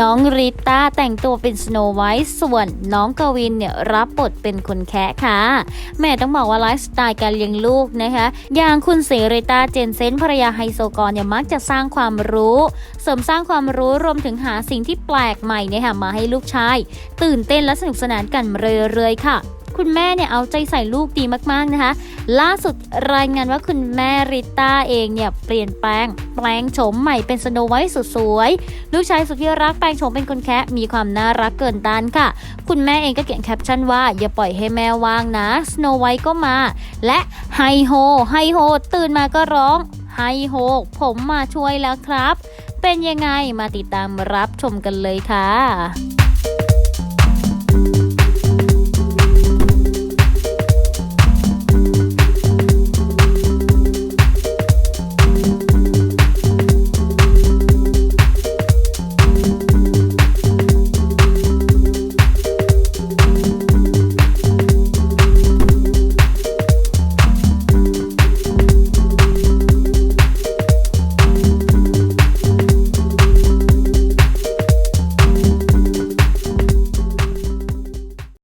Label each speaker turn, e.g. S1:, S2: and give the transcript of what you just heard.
S1: น้องริต้าแต่งตัวเป็นสโนไวท์ส่วนน้องกวินเนี่ยรับบทเป็นคนแคะค่ะ แม่ต้องบอกว่าไลฟ์สไตล์การเลี้ยงลูกนะคะ อย่างคุณเสริตาเจนเซนภรรยาไฮโซกรเนี่ยมักจะสร้างความรู้ เสริมสร้างความรู้รวมถึงหาสิ่งที่แปลกใหม่เนี่ยค่ะมาให้ลูกชาย ตื่นเต้นและสนุกสนานกันเรื่อยๆค่ะ คุณแม่เนี่ยเอาใจใส่ลูกดีมากๆนะคะ ล่าสุดรายงานว่าคุณแม่ริต้าเองเนี่ยเปลี่ยนแปลง แปลงโฉมใหม่เป็นสโนไวท์สุดสวยลูกชายสุดที่รักแปลงโฉมเป็นคนแคะมีความน่ารักเกินต้านค่ะ คุณแม่เองก็เขียนแคปชั่นว่าอย่าปล่อยให้แม่ว่างนะสโนไวท์ก็มา และไฮโฮไฮโฮตื่นมาก็ร้องไฮโฮผมมาช่วยแล้วครับ เป็นยังไงมาติดตามรับชมกันเลยค่ะ